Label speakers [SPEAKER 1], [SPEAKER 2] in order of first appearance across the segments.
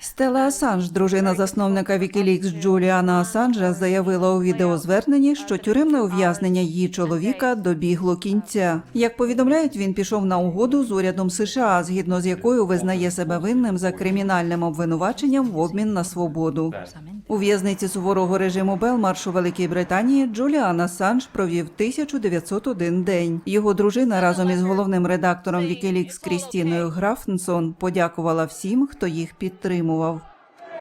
[SPEAKER 1] Стела Асанж, дружина засновника Вікілікс Джуліана Асанжа, заявила у відеозверненні, що тюремне ув'язнення її чоловіка добігло кінця. Як повідомляють, він пішов на угоду з урядом США, згідно з якою визнає себе винним за кримінальним обвинуваченням в обмін на свободу. У в'язниці суворого режиму Белмарш у Великій Британії Джуліан Асанж провів 1901 день. Його дружина разом із головним редактором Wikileaks Крістіною Графнсон подякувала всім, хто їх підтримував.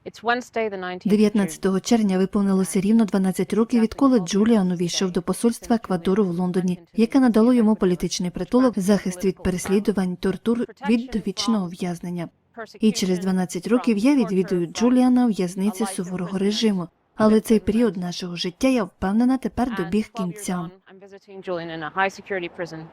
[SPEAKER 2] It's Wednesday, 19th. of June.
[SPEAKER 3] 19 червня виповнилося рівно 12 років, відколи Джуліан увійшов до посольства Еквадору в Лондоні, яке надало йому політичний притулок, захист від переслідувань, тортур від довічного ув'язнення. І через 12 років я відвідую Джуліана у в'язниці суворого режиму. Але цей період нашого життя, я впевнена, тепер добіг
[SPEAKER 2] And 12 years
[SPEAKER 3] кінця.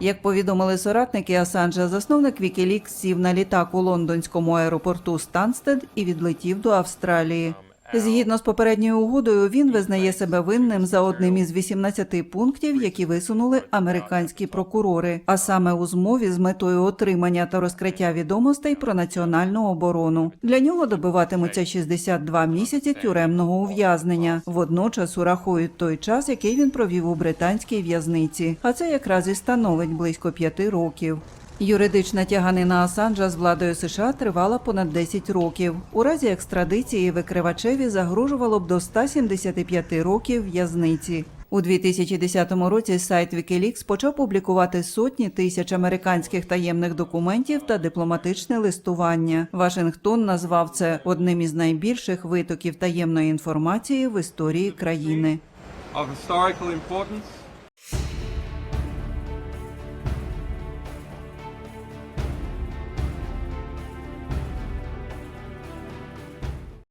[SPEAKER 1] Як повідомили соратники Асанжа, засновник Вікілік сів на літак у лондонському аеропорту Станстед і відлетів до Австралії. Згідно з попередньою угодою, він визнає себе винним за одним із 18 пунктів, які висунули американські прокурори, а саме у змові з метою отримання та розкриття відомостей про національну оборону. Для нього добиватимуться 62 місяці тюремного ув'язнення. Водночас урахують той час, який він провів у британській в'язниці, а це якраз і становить близько п'яти років. Юридична тяганина Асанжа з владою США тривала понад 10 років. У разі екстрадиції викривачеві загрожувало б до 175 років в'язниці. У 2010 році сайт Wikileaks почав публікувати сотні тисяч американських таємних документів та дипломатичне листування. Вашингтон назвав це одним із найбільших витоків таємної інформації в історії країни.